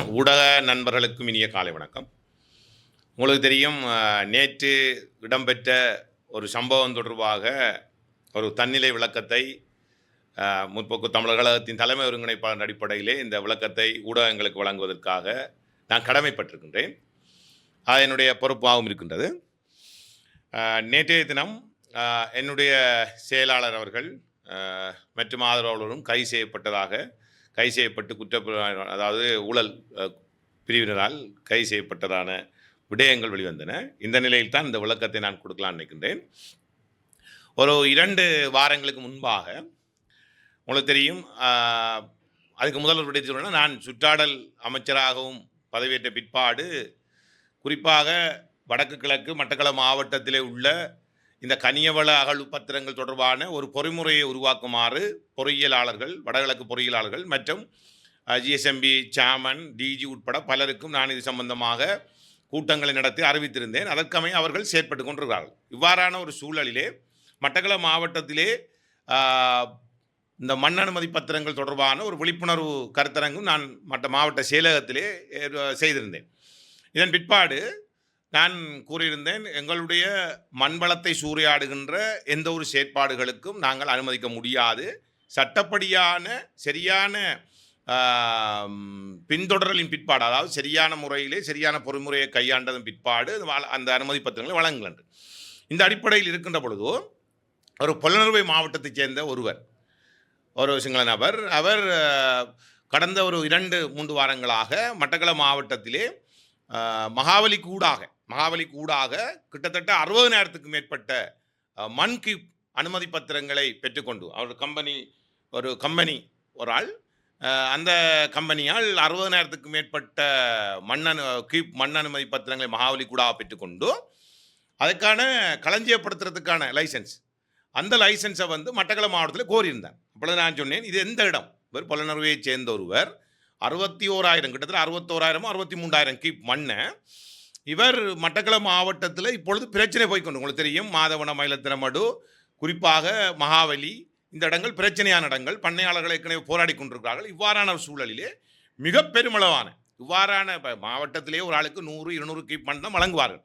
ஊடக நண்பர்களுக்கும் இனிய காலை வணக்கம். உங்களுக்கு தெரியும் நேற்று இடம்பெற்ற ஒரு சம்பவம் தொடர்பாக ஒரு தன்னிலை விளக்கத்தை முற்போக்கு தமிழர் கழகத்தின் தலைமை ஒருங்கிணைப்பாளர் அடிப்படையிலே இந்த விளக்கத்தை ஊடகங்களுக்கு வழங்குவதற்காக நான் கடமைப்பட்டிருக்கின்றேன். அது என்னுடைய பொறுப்பாகவும் இருக்கின்றது. நேற்றைய தினம் என்னுடைய செயலாளர் அவர்கள் மற்றும் ஆதரவாளரும் கைது செய்யப்பட்டதாக கைது செய்யப்பட்டு குற்ற அதாவது ஊழல் பிரிவினரால் கைது செய்யப்பட்டதான விடயங்கள் வெளிவந்தன. இந்த நிலையில் தான் இந்த விளக்கத்தை நான் கொடுக்கலாம் நினைக்கின்றேன். ஒரு இரண்டு வாரங்களுக்கு முன்பாக உங்களுக்கு தெரியும் அதுக்கு முதல்வர் ஒரு நான் சுற்றாடல் அமைச்சராகவும் பதவியேற்ற பிற்பாடு குறிப்பாக வடக்கு கிழக்கு மட்டக்களப்பு மாவட்டத்திலே உள்ள இந்த கனியவள அகழ் பத்திரங்கள் தொடர்பான ஒரு பொறிமுறையை உருவாக்குமாறு பொறியியலாளர்கள் வடகிழக்கு பொறியியலாளர்கள் மற்றும் ஜிஎஸ்எம்பி சாமன் டிஜி உட்பட பலருக்கும் நான் இது சம்பந்தமாக கூட்டங்களை நடத்தி அறிவித்திருந்தேன். அதற்கமை அவர்கள் செயற்பட்டு கொண்டிருக்கிறார்கள். இவ்வாறான ஒரு சூழலிலே மட்டக்களப்பு மாவட்டத்திலே இந்த மண் அனுமதி பத்திரங்கள் தொடர்பான ஒரு விழிப்புணர்வு கருத்தரங்கும் நான் மற்ற மாவட்ட செயலகத்திலே செய்திருந்தேன். இதன் பிற்பாடு நான் கூறியிருந்தேன் எங்களுடைய மண்வளத்தை சூறையாடுகின்ற எந்த ஒரு செயற்பாடுகளுக்கும் நாங்கள் அனுமதிக்க முடியாது. சட்டப்படியான சரியான பின்தொடரலின் பிற்பாடு அதாவது சரியான முறையிலே சரியான பொறிமுறையை கையாண்டதன் பிற்பாடு அந்த அனுமதி பத்திரங்களை வழங்குகின்றன இந்த அடிப்படையில் இருக்கின்ற பொழுதோ ஒரு புலனறுவை மாவட்டத்தைச் சேர்ந்த ஒருவர் ஒரு சிங்கள நபர் அவர் கடந்த ஒரு இரண்டு மூன்று வாரங்களாக மட்டக்களப்பு மாவட்டத்திலே மகாவலி கூடாக மகாபலிக்கு கூடாக கிட்டத்தட்ட அறுபது நேரத்துக்கு மேற்பட்ட அஹ், மண் அனுமதி பத்திரங்களை பெற்றுக்கொண்டு அவர் கம்பெனி ஒரு கம்பெனி ஒரு ஆள் அந்த கம்பெனியால் அறுபது நேரத்துக்கு மேற்பட்ட மண்ணனு கீப் மண் அனுமதி பத்திரங்களை மகாவலி கூடாக பெற்றுக்கொண்டு அதுக்கான களஞ்சியப்படுத்துறதுக்கான லைசன்ஸ் அந்த லைசன்ஸை வந்து மட்டக்களப்பு மாவட்டத்தில் கோரியிருந்தேன் அப்பொழுது நான் சொன்னேன் இது எந்த இடம்? இவர் புலனறுவையை சேர்ந்த ஒருவர் அறுபத்தி ஓராயிரம் கிட்டத்தட்ட அறுபத்தோராயிரமோ அறுபத்தி மூன்றாயிரம் கீப் மண்ணை இவர் மட்டக்களப்பு மாவட்டத்தில் இப்பொழுது பிரச்சனை போய்க்கொண்டு உங்களுக்கு தெரியும் மாதவன மயிலத்திரமடு குறிப்பாக மகாவலி இந்த இடங்கள் பிரச்சனையான இடங்கள் பண்ணையாளர்கள் ஏற்கனவே போராடி கொண்டிருக்கிறார்கள். இவ்வாறான சூழலிலே மிக பெருமளவான இவ்வாறான இப்போ மாவட்டத்திலே ஒரு ஆளுக்கு நூறு இருநூறு கீப் மண் தான் வழங்குவார்கள்.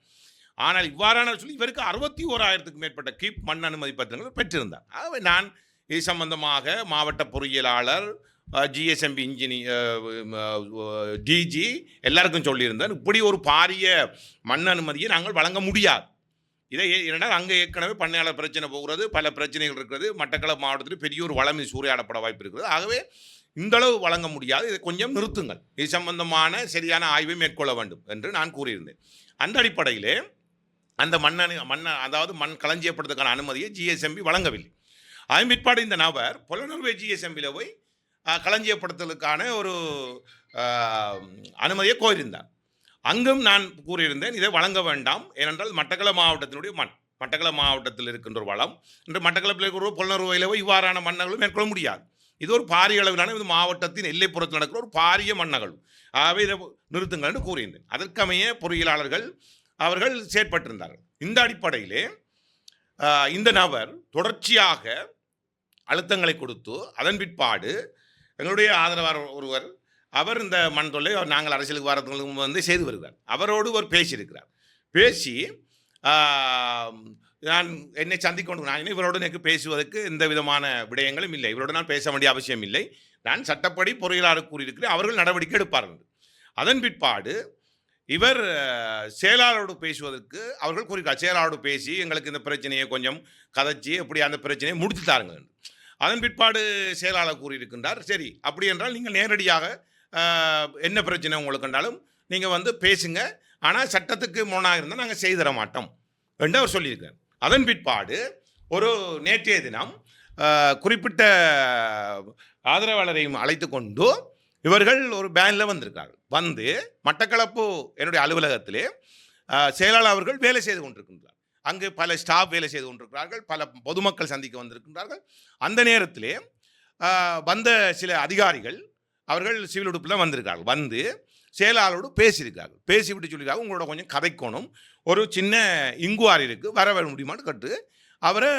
ஆனால் இவ்வாறான சொல்லி இவருக்கு அறுபத்தி ஓராயிரத்துக்கு மேற்பட்ட கீப் மண் அனுமதி பத்திரங்கள் பெற்றிருந்தார். ஆகவே நான் இது சம்பந்தமாக மாவட்ட பொறியியலாளர் ஜிஎஸ்எம்பி இன்ஜினி டிஜி எல்லாருக்கும் சொல்லியிருந்தேன். இப்படி ஒரு பாரிய மண் அனுமதியை நாங்கள் வழங்க முடியாது. இதை ஏ- ஏனென்றால் அங்கே ஏற்கனவே பண்ணையாளர் பிரச்சனை போகிறது பல பிரச்சனைகள் இருக்கிறது மட்டக்களப்பு மாவட்டத்தில் பெரிய ஒரு வளமை சூறையாடப்பட வாய்ப்பு இருக்கிறது ஆகவே இந்தளவு வழங்க முடியாது. இதை கொஞ்சம் நிறுத்துங்கள். இது சம்பந்தமான சரியான ஆய்வை மேற்கொள்ள வேண்டும் என்று நான் கூறியிருந்தேன். அந்த அடிப்படையிலே அந்த மண்ணணு மண் அதாவது மண் களஞ்சியப்படுறதுக்கான அனுமதியை ஜிஎஸ்எம்பி வழங்கவில்லை. அதன் பிற்பாடு இந்த நபர் புலனர்வை ஜிஎஸ்எம்பியில் போய் களஞ்சியப்படுத்தலுக்கான ஒரு அனுமதியை கோரியிருந்தார். அங்கும் நான் கூறியிருந்தேன் இதை வழங்க வேண்டாம். ஏனென்றால் மட்டக்களப்பு மாவட்டத்தினுடைய மண் மட்டக்களப்பு மாவட்டத்தில் இருக்கின்ற ஒரு வளம். இன்று மட்டக்களப்பில் இருக்கிற ஒரு புலனறுவையில் இவ்வாறான மன்னர்களும் மேற்கொள்ள முடியாது. இது ஒரு பாரிய அளவிலான இது மாவட்டத்தின் எல்லைப்புறத்தில் நடக்கிற ஒரு பாரிய மண்ணகல் ஆகவே இதை நிறுத்துங்கள் என்று கூறியிருந்தேன். அதற்கமைய பொறியியலாளர்கள் அவர்கள் செயற்பட்டிருந்தார்கள். இந்த அடிப்படையிலே இந்த நபர் தொடர்ச்சியாக அழுத்தங்களை கொடுத்து அதன் பிற்பாடு எங்களுடைய ஆதரவாளர் ஒருவர் அவர் இந்த மண் தொல்லை நாங்கள் அரசியலுக்கு வரதுக்கு வந்து செய்து வருகிறார். அவரோடு ஒரு பேசியிருக்கிறார் பேசி நான் என்னை சந்திக்கொண்டு நான் இவரோடு எனக்கு பேசுவதற்கு எந்த விதமான விடயங்களும் இல்லை. இவரோடு நான் பேச வேண்டிய அவசியம் இல்லை. நான் சட்டப்படி பொறியியலாளர் கூறியிருக்கிறேன். அவர்கள் நடவடிக்கை எடுப்பார்கள் அதன் பிற்பாடு இவர் செயலாளரோடு பேசுவதற்கு அவர்கள் கூறியிருக்கார் செயலாளரோடு பேசி எங்களுக்கு இந்த பிரச்சனையை கொஞ்சம் கதைச்சி எப்படி அந்த பிரச்சனையை முடித்து தாருங்கள் என்று. அதன் பிற்பாடு செயலாளர் கூறியிருக்கின்றார். சரி அப்படி என்றால் நீங்கள் நேரடியாக என்ன பிரச்சனை உங்களுக்கு என்றாலும் நீங்கள் வந்து பேசுங்க. ஆனால் சட்டத்துக்கு முன்னாக இருந்தால் நாங்கள் செய்து தர மாட்டோம் என்று அவர் சொல்லியிருக்கார் அதன் பிற்பாடு ஒரு நேற்றைய தினம் குறிப்பிட்ட ஆதரவாளரையும் அழைத்து கொண்டு இவர்கள் ஒரு பேனில் வந்திருக்கார்கள். வந்து மட்டக்களப்பு என்னுடைய அலுவலகத்திலே செயலாளர் அவர்கள் வேலை செய்து கொண்டிருக்கின்றார். அங்கு பல ஸ்டாஃப் வேலை செய்து கொண்டிருக்கிறார்கள் பல பொதுமக்கள் சந்திக்க வந்திருக்கின்றார்கள். அந்த நேரத்திலே வந்த சில அதிகாரிகள் அவர்கள் சிவில் உடுப்பில் வந்திருக்கார்கள் வந்து செயலாளரோடு பேசியிருக்கார்கள் பேசிவிட்டு சொல்லியிருக்காங்க உங்களோட கொஞ்சம் கதைக்கணும் ஒரு சின்ன இங்குவாரி இருக்குது வர வர முடியுமான்னு கட்டு அவரை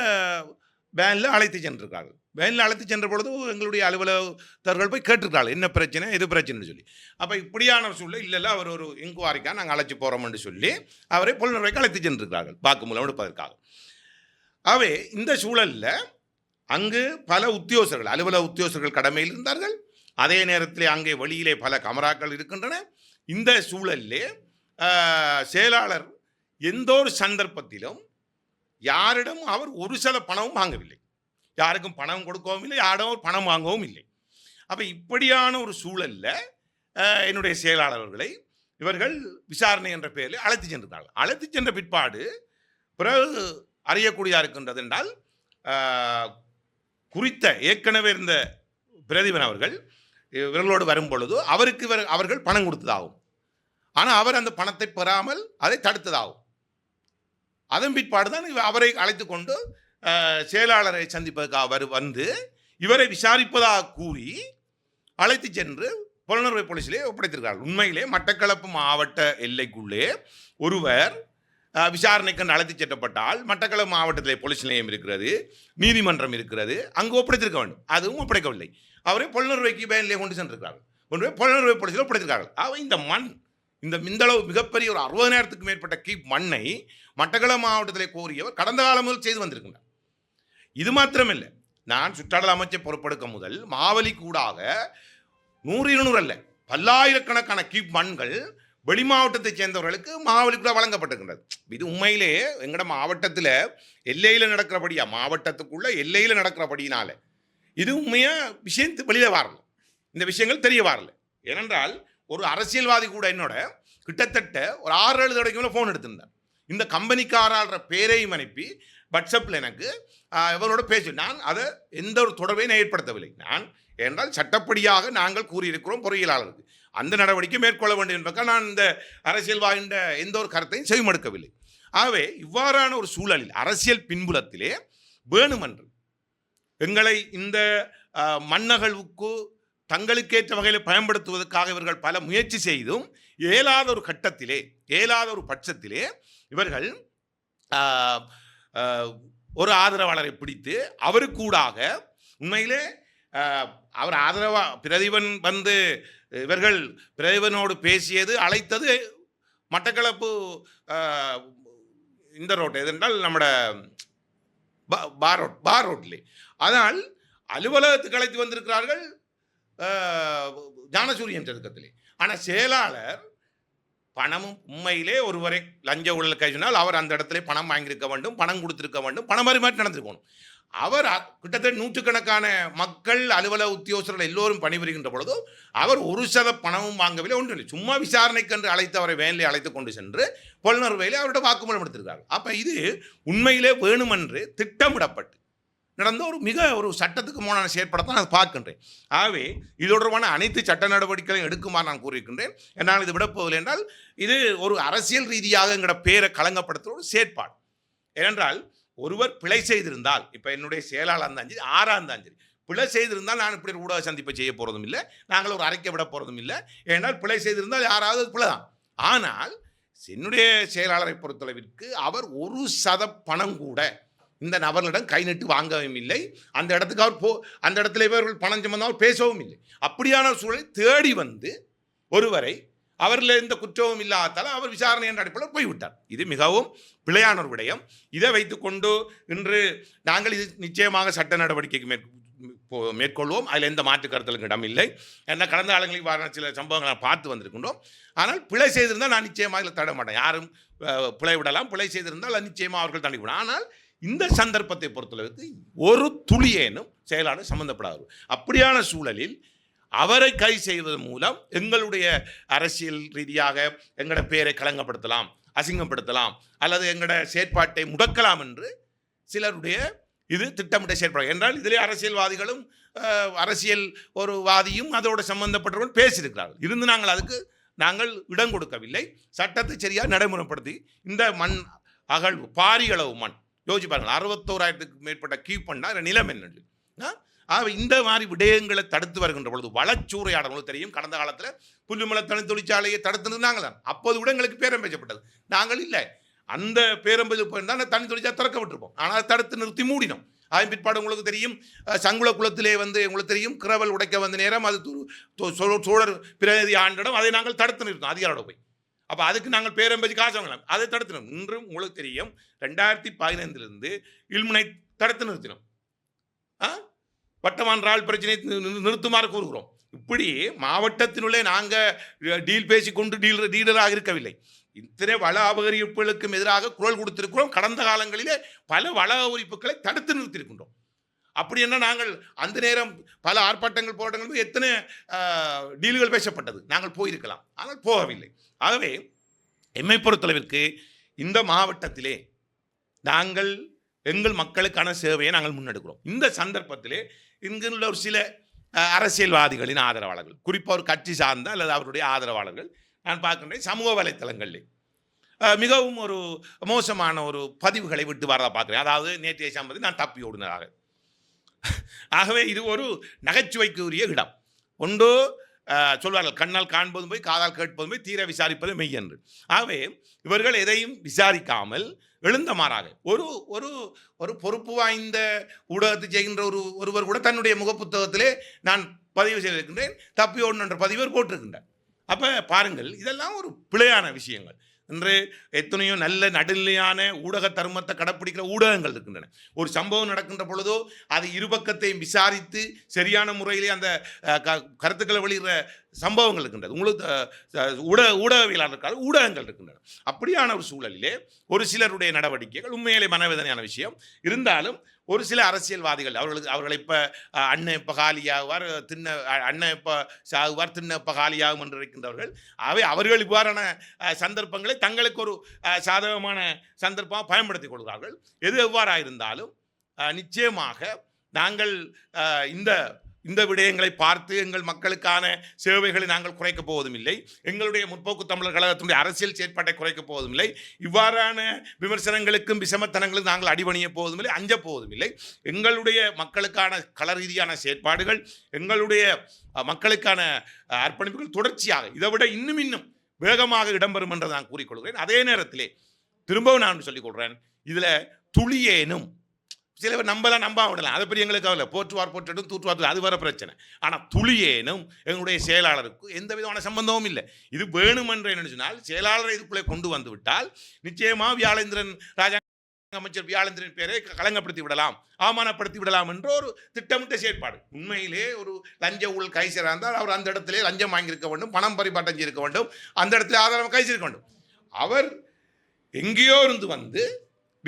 வேனில் அழைத்து சென்றிருக்கார்கள் வேனில் அழைத்து சென்ற பொழுது எங்களுடைய அலுவலகத்தர்கள் போய் கேட்டிருக்காள் என்ன பிரச்சனை? எது பிரச்சனைன்னு சொல்லி. அப்போ இப்படியான சூழ்நிலை இல்லைல்ல அவர் ஒரு இன்குவாரிக்காக நாங்கள் அழைச்சி போகிறோம்னு சொல்லி அவரை புலனர்வைக்கு அழைத்து சென்றிருக்கிறார்கள் வாக்குமூலம் எடுப்பதற்காக. ஆகவே இந்த சூழலில் அங்கு பல உத்தியோகர்கள் அலுவலக உத்தியோகர்கள் கடமையில் இருந்தார்கள். அதே நேரத்தில் அங்கே வெளியிலே பல கமராக்கள் இருக்கின்றன. இந்த சூழலிலே செயலாளர் எந்த ஒரு சந்தர்ப்பத்திலும் யாரிடம் அவர் ஒரு சில பணமும் வாங்கவில்லை. யாருக்கும் பணம் கொடுக்கவும் இல்லை யாரும் பணம் வாங்கவும் இல்லை. அப்போ இப்படியான ஒரு சூழல்ல என்னுடைய செயலாளர்களை இவர்கள் விசாரணை என்ற பெயரில் அழைத்து சென்றிருந்தார்கள். அழைத்து சென்ற பிற்பாடு பிறகு அறியக்கூடியதாக இருக்கின்றது என்றால் ஆஹ், குறித்த ஏற்கனவே இருந்த பிரதீபன் அவர்கள் இவர்களோடு வரும் பொழுது அவருக்கு இவர் அவர்கள் பணம் கொடுத்ததாகும் ஆனால் அவர் அந்த பணத்தை பெறாமல் அதை தடுத்ததாகும் அதன் பிற்பாடு தான் இவ- அவரை அழைத்து கொண்டு செயலாளரை சந்திப்பதற்காக வரு வந்து இவரை விசாரிப்பதாக கூறி அழைத்து சென்று புலனர்வை போலீஸிலே ஒப்படைத்திருக்கிறார்கள். உண்மையிலே மட்டக்களப்பு மாவட்ட எல்லைக்குள்ளே ஒருவர் விசாரணைக்கு அழைத்து செட்டப்பட்டால் மட்டக்களப்பு மாவட்டத்திலே போலீஸ் நிலையம் இருக்கிறது நீதிமன்றம் இருக்கிறது அங்கு ஒப்படைத்திருக்க வேண்டும். அதுவும் ஒப்படைக்கவில்லை. அவரை புலனர்வைக்கு பேனிலே கொண்டு சென்றிருக்கிறார்கள். கொண்டு போய் புலனர்வை போலீஸில் ஒப்படைத்திருக்கிறார்கள். அவ இந்த மண் இந்த மிந்தளவு மிகப்பெரிய ஒரு அறுபதாயிரத்துக்கு மேற்பட்ட கீப் மண்ணை மட்டக்களப்பு மாவட்டத்திலே கோரியவர் கடந்த காலம் முதல் செய்து வந்திருக்கின்றார். இது மாத்திரமில்லை. நான் சுற்றாடல் அமைச்சர் பொறுப்பெடுக்க முதல் மாவலி கூடாக நூறு இருநூறு அல்ல பல்லாயிரக்கணக்கான கீப் மண்கள் வெளி மாவட்டத்தைச் சேர்ந்தவர்களுக்கு மாவலி கூட வழங்கப்பட்டிருக்கின்றது. இது உண்மையிலே எங்கட மாவட்டத்தில் எல்லையில் நடக்கிறபடியா மாவட்டத்துக்குள்ள எல்லையில் நடக்கிறபடினால இது உண்மையாக விஷயம் வெளியில் வரல. இந்த விஷயங்கள் தெரிய வரல. ஏனென்றால் ஒரு அரசியல்வாதி கூட என்னோட கிட்டத்தட்ட ஒரு ஆறு ஏழு தடவைக்கு மேலே ஃபோன் எடுத்திருந்தார். இந்த கம்பெனிக்காரன்ற பேரையும் அனுப்பி வாட்ஸ்அப்பில் எனக்கு இவரோட பேச்சு. நான் அதை எந்த ஒரு தொடர்பையும் ஏற்படுத்தவில்லை. நான் என்றால் சட்டப்படியாக நாங்கள் கூறியிருக்கிறோம் பொறியியலாளருக்கு. அந்த நடவடிக்கை மேற்கொள்ள வேண்டும் என்பதற்காக நான் இந்த அரசியல்வாதின்ற எந்த ஒரு கருத்தையும் செவிமடுக்கவில்லை. ஆகவே இவ்வாறான ஒரு சூழலில் அரசியல் பின்புலத்திலே வேணுமென்று எங்களை இந்த மன்னகழ்வுக்கு தங்களுக்கேற்ற வகையில் பயன்படுத்துவதற்காக இவர்கள் பல முயற்சி செய்தும் இயலாத ஒரு கட்டத்திலே இயலாத ஒரு பட்சத்திலே இவர்கள் ஒரு ஆதரவாளரை பிடித்து அவருக்கூடாக உண்மையிலே அவர் ஆதரவா பிரதிபன் வந்து இவர்கள் பிரதிபனோடு பேசியது அழைத்தது மட்டக்களப்பு இந்த ரோட் எதென்றால் நம்மட பார் ரோட் பார் ரோட்லே அதனால் அலுவலகத்துக்கு அழைத்து வந்திருக்கிறார்கள் ஆஹ், ஞானசூரியன் சதுக்கத்திலே. ஆனால் செயலாளர் பணமும் உண்மையிலே ஒருவரை லஞ்ச ஊழல் கைவினால் அவர் அந்த இடத்துல பணம் வாங்கியிருக்க வேண்டும் பணம் கொடுத்திருக்க வேண்டும் பணம் பரிமாற்றி நடந்திருக்கணும். அவர் கிட்டத்தட்ட நூற்றுக்கணக்கான மக்கள் அலுவலக உத்தியோகர்கள் எல்லோரும் பணிபுரிகின்ற பொழுது அவர் ஒரு சத பணமும் வாங்கவில்லை ஒன்றும் இல்லை. சும்மா விசாரணைக்கென்று அழைத்து அவரை வேனிலே அழைத்து கொண்டு சென்று புலனர்வையிலே அவர்கிட்ட வாக்குமூலம் எடுத்திருக்காங்க அப்போ இது உண்மையிலே வேணுமென்று திட்டமிடப்பட்டு நடந்த ஒரு மிக ஒரு சட்டத்துக்கு மூணான செயற்படத்தை நான் பார்க்கின்றேன். ஆகவே இது தொடர்பான அனைத்து சட்ட நடவடிக்கைகளையும் எடுக்குமாறு நான் கூறியிருக்கின்றேன். என்னால் இது விடப்போவதில்லை என்றால் இது ஒரு அரசியல் ரீதியாக எங்களோட பேரை களங்கப்படுத்துகிற ஒரு செயற்பாடு. ஏனென்றால் ஒருவர் பிழை செய்திருந்தால் இப்போ என்னுடைய செயலாளர் இருந்தாலும் சரி ஆறாக இருந்தாலும் சரி பிழை செய்திருந்தால் நான் இப்படி ஒரு ஊடக சந்திப்பை செய்ய போகிறதும் இல்லை நாங்கள் ஒரு அரைக்க விட போகிறதும் இல்லை. ஏனால் பிழை செய்திருந்தால் யாராவது பிழை தான் ஆனால் என்னுடைய செயலாளரை பொறுத்தளவிற்கு அவர் ஒரு சத பணம் கூட இந்த நபர்களிடம் கை நட்டு வாங்கவும் இல்லை. அந்த இடத்துக்கு அவர் போ அந்த இடத்துல இவர்கள் பணம் சம்பந்தம் பேசவும் இல்லை. அப்படியான சூழலை தேடி வந்து ஒருவரை அவரில் எந்த குற்றமும் இல்லாதால் அவர் விசாரணை என்ற அடிப்படையில் போய்விட்டார். இது மிகவும் பிழையான ஒரு விடயம். இதை வைத்துக்கொண்டு இன்று நாங்கள் இது நிச்சயமாக சட்ட நடவடிக்கைக்கு மேற் போ- மேற்கொள்வோம். அதில் எந்த மாற்று கருத்தலுக்கு இடம் இல்லை. ஏன்னா கடந்த காலங்களில் வர சில சம்பவங்களை நான் பார்த்து வந்திருக்கின்றோம். ஆனால் பிழை செய்திருந்தால் நான் நிச்சயமாக இதில் தட மாட்டேன். யாரும் பிழை விடலாம். பிழை செய்திருந்தால் நிச்சயமாக அவர்கள் தண்டிவிடும் ஆனால் இந்த சந்தர்ப்பத்தை பொறுத்தளவுக்கு ஒரு துளியேனும் செயலாளர் சம்மந்தப்படாது அப்படியான சூழலில் அவரை கை செய்வதன் மூலம் எங்களுடைய அரசியல் ரீதியாக எங்களோட பேரை களங்கப்படுத்தலாம் அசிங்கப்படுத்தலாம் அல்லது எங்களோட செயற்பாட்டை முடக்கலாம் என்று சிலருடைய இது திட்டமிட்ட செயற்பாடு. என்றால் இதிலே அரசியல்வாதிகளும் அரசியல் ஒரு வாதியும் அதோடு சம்பந்தப்பட்டவர்கள் பேசியிருக்கிறார்கள். இருந்து நாங்கள் அதுக்கு நாங்கள் இடம் கொடுக்கவில்லை. சட்டத்தை சரியாக நடைமுறைப்படுத்தி இந்த மண் அகழ்வு பாரியளவு மண் யோசிச்சு பாருங்கள் அறுபத்தோராயிரத்துக்கு மேற்பட்ட கீப் பண்ணால் நிலம் என்னது? ஆக இந்த மாதிரி விடயங்களை தடுத்து வருகின்ற பொழுது வளச்சூறையாடல் தெரியும். கடந்த காலத்தில் புல்லுமலை தனி தொழிற்சாலையை தடுத்து நாங்கள் தான் அப்போது கூட எங்களுக்கு பேரம் பேசப்பட்டது. நாங்கள் இல்லை. அந்த பேரம்பது போயிருந்தால் அந்த தனி தொழிற்சாலை திறக்க விட்டுருப்போம். ஆனால் அதை தடுத்து நிறுத்தி மூடினோம். அதன் பிற்பாடு உங்களுக்கு தெரியும் சங்குல குளத்திலே வந்து உங்களுக்கு தெரியும் கிரவல் உடைக்க வந்த நேரம் அது சோழர் பிரதிநிதி ஆண்டிடம் அதை நாங்கள் தடுத்து நிறுத்தோம் அதிகாரோட போய். அப்போ அதுக்கு நாங்கள் பேரம் பேச்சு காசு வாங்கலாம். அதை தடுத்தினோம். இன்றும் உங்களுக்கு தெரியும் ரெண்டாயிரத்தி பதினைந்திலிருந்து இல்முனை தடுத்து நிறுத்தினோம். ஆ? வட்டமான் ரால் பிரச்சனையை நிறுத்துமாறு கூறுகிறோம். இப்படி மாவட்டத்தினுள்ளே நாங்கள் டீல் பேசிக்கொண்டு டீலர் டீலராக இருக்கவில்லை. இத்தனை வள அபகரிப்புகளுக்கும் எதிராக குரல் கொடுத்திருக்கிறோம். கடந்த காலங்களிலே பல வள அபகரிப்புகளை தடுத்து நிறுத்தியிருக்கின்றோம். அப்படி என்ன நாங்கள் அந்த நேரம் பல ஆர்ப்பாட்டங்கள் போராட்டங்கள் எத்தனை டீல்கள் பேசப்பட்டது. நாங்கள் போயிருக்கலாம். ஆனால் போகவில்லை. ஆகவே எம்மை பொறுத்தளவிற்கு இந்த மாவட்டத்திலே நாங்கள் எங்கள் மக்களுக்கான சேவையை நாங்கள் முன்னெடுக்கிறோம். இந்த சந்தர்ப்பத்திலே இங்குள்ள ஒரு சில அரசியல்வாதிகளின் ஆதரவாளர்கள் குறிப்பாக ஒரு கட்சி சார்ந்த அல்லது அவருடைய ஆதரவாளர்கள் நான் பார்க்கின்றேன் சமூக வலைத்தளங்களில். மிகவும் ஒரு மோசமான ஒரு பதிவுகளை விட்டு வரதை பார்க்குறேன். அதாவது நேற்றைய சம்பதி நான் தப்பி ஓடுனதாக. ஆகவே இது ஒரு நகைச்சுவைக்குரிய இடம். ஒன்று சொல்வார்கள் கண்ணால் காண்பதும் போய் காதால் கேட்பதும் போய் தீர விசாரிப்பது மெய் என்று. ஆகவே இவர்கள் எதையும் விசாரிக்காமல் எழுந்த மாறாக ஒரு ஒரு ஒரு பொறுப்பு வாய்ந்த ஊடகத்தை செய்கின்ற ஒரு ஒருவர் கூட தன்னுடைய முகப்புத்தகத்திலே நான் பதிவு செய்திருக்கின்றேன் தப்பி ஒன்று என்ற பதிவர் போட்டிருக்கின்றார். அப்போ பாருங்கள் இதெல்லாம் ஒரு பிழையான விஷயங்கள். இன்று எத்தனையோ நல்ல நடுநிலையான ஊடக தர்மத்தை கடைப்பிடிக்கிற ஊடகங்கள் இருக்கின்றன. ஒரு சம்பவம் நடக்கின்ற பொழுதோ அது இருபக்கத்தையும் விசாரித்து சரியான முறையிலே அந்த க- கருத்துக்களை வெளியிடுற சம்பவங்கள் இருக்கின்றது. உங்களுக்கு ஊடக அஹ், ஊடக ஊடகவியலாளர்கள் ஊடகங்கள் இருக்கின்றன. அப்படியான ஒரு சூழலிலே ஒரு சிலருடைய நடவடிக்கைகள் உண்மையிலே மனவேதனையான விஷயம். இருந்தாலும் ஒரு சில அரசியல்வாதிகள் அவர்களுக்கு அவர்களை இப்போ அண்ணன் இப்போ காலியாகுவார் தின்ன அண்ணன் இப்போ சாகுவார் தின்ன இப்போ காலியாகும் என்று இருக்கின்றவர்கள் அவை அவர்கள் இவ்வாறான சந்தர்ப்பங்களை தங்களுக்கு ஒரு சாதகமான சந்தர்ப்பமாக பயன்படுத்திக் கொள்கிறார்கள். எது எவ்வாறாக இருந்தாலும் நிச்சயமாக நாங்கள் இந்த இந்த விடயங்களை பார்த்து எங்கள் மக்களுக்கான சேவைகளை நாங்கள் குறைக்கப் போவதும் இல்லை எங்களுடைய முற்போக்கு தமிழர் கழகத்தினுடைய அரசியல் செயற்பாட்டை குறைக்கப் போவதும் இல்லை இவ்வாறான விமர்சனங்களுக்கும் விஷமத்தனங்களுக்கும் நாங்கள் அடிபணிய போவதும் இல்லை அஞ்ச போவதும் இல்லை எங்களுடைய மக்களுக்கான கள ரீதியான செயற்பாடுகள் எங்களுடைய மக்களுக்கான அர்ப்பணிப்புகள் தொடர்ச்சியாக இதை விட இன்னும் இன்னும் வேகமாக இடம்பெறும் என்று நான் கூறிக்கொள்கிறேன். அதே நேரத்திலே திரும்பவும் நான் சொல்லிக் கொள்கிறேன். இதில் துளியேனும் சில பேர் நம்பலாம் நம்பாம விடலாம். அதை பற்றி எங்களுக்கு கவலை போற்றுவார் போற்றட்டும் தூற்றுவார் அது வர பிரச்சனை. ஆனால் துளியேனும் எங்களுடைய செயலாளருக்கு எந்த விதமான சம்பந்தமும் இல்லை. இது வேணுமென்ற என்ன சொன்னால் செயலாளரை இதுக்குள்ளே கொண்டு வந்து விட்டால் நிச்சயமாக வியாழேந்திரன் ராஜா அமைச்சர் வியாழேந்திரன் பேரை களங்கப்படுத்தி விடலாம். அவமானப்படுத்தி விடலாம் என்ற ஒரு திட்டமிட்ட செயற்பாடு. உண்மையிலே ஒரு லஞ்ச ஊழல் கைசராக இருந்தால் அவர் அந்த இடத்திலே லஞ்சம் வாங்கியிருக்க வேண்டும் பணம் பரிபாட்டம் செய்திருக்க வேண்டும் அந்த இடத்துல ஆதாரம் கைசிருக்க வேண்டும். அவர் எங்கேயோ இருந்து வந்து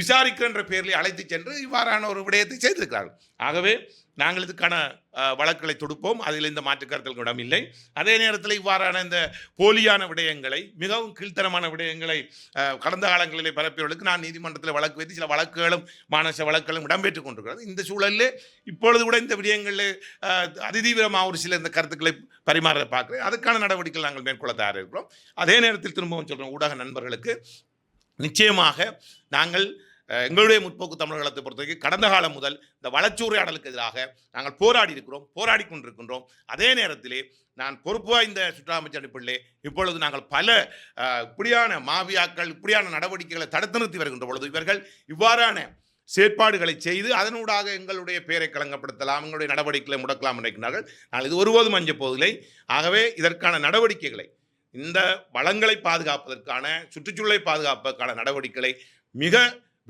விசாரிக்கின்ற பேரில் அழைத்து சென்று இவ்வாறான ஒரு விடயத்தை செய்திருக்கிறார்கள். ஆகவே நாங்கள் இதுக்கான வழக்குகளை தொடுப்போம். அதில் இந்த மாற்றுக்கருத்தல் கருத்துக்கு இடம் இல்லை. அதே நேரத்தில் இவ்வாறான இந்த போலியான விடயங்களை மிகவும் கீழ்த்தரமான விடயங்களை கடந்த காலங்களிலே பரப்பியவர்களுக்கு நான் நீதிமன்றத்தில் வழக்கு வைத்து சில வழக்குகளும் மானச வழக்குகளும் இடம்பெற்றுக் கொண்டிருக்கிறது. இந்த சூழலில் இப்பொழுது கூட இந்த விடயங்களில் அதிதீவிரமாக ஒரு சில இந்த கருத்துக்களை பரிமாற பார்க்குறேன். அதுக்கான நடவடிக்கைகள் நாங்கள் மேற்கொள்ள தயாராக இருக்கிறோம் அதே நேரத்தில் திரும்பவும் சொல்கிறோம் ஊடக நண்பர்களுக்கு நிச்சயமாக நாங்கள் எங்களுடைய முற்போக்கு தமிழர்களத்தை பொறுத்தவரைக்கும் கடந்த காலம் முதல் இந்த வளச்சூறையாடலுக்கு எதிராக நாங்கள் போராடி இருக்கிறோம் போராடி கொண்டிருக்கின்றோம். அதே நேரத்திலே நான் பொறுப்பு வாய்ந்த சுற்றுலா அமைச்சர் அடிப்படையிலே இப்பொழுது நாங்கள் பல இப்படியான மாவியாக்கள் இப்படியான நடவடிக்கைகளை தடுத்து நிறுத்தி வருகின்ற பொழுது இவர்கள் இவ்வாறான செயற்பாடுகளை செய்து அதனூடாக எங்களுடைய பெயரை களங்கப்படுத்தலாம் எங்களுடைய நடவடிக்கைகளை முடக்கலாம் நினைக்கிறார்கள் நான் இது ஒருபோதும் அஞ்ச போவதில்லை. ஆகவே இதற்கான நடவடிக்கைகளை இந்த வளங்களை பாதுகாப்பதற்கான சுற்றுச்சூழலை பாதுகாப்பதற்கான நடவடிக்கைகளை மிக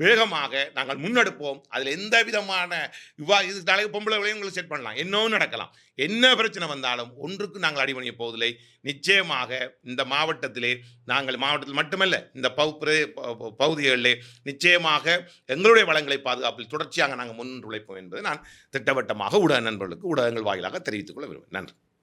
வேகமாக நாங்கள் முன்னெடுப்போம். அதில் எந்த விதமான விவா இது நாளைக்கு பொம்பளை உங்களுக்கு செட் பண்ணலாம். என்னவும் நடக்கலாம். என்ன பிரச்சனை வந்தாலும் ஒன்றுக்கு நாங்கள் அடிபணிய போவதில்லை. நிச்சயமாக இந்த மாவட்டத்திலே நாங்கள் மாவட்டத்தில் மட்டுமல்ல இந்த பகு பகுதிகளிலே நிச்சயமாக எங்களுடைய வளங்களை பாதுகாப்பில் தொடர்ச்சியாக நாங்கள் முன் உழைப்போம் என்பதை நான் திட்டவட்டமாக ஊடக நண்பர்களுக்கு ஊடகங்கள் வாயிலாக தெரிவித்துக் கொள்ள விரும்புகிறேன். நன்றி.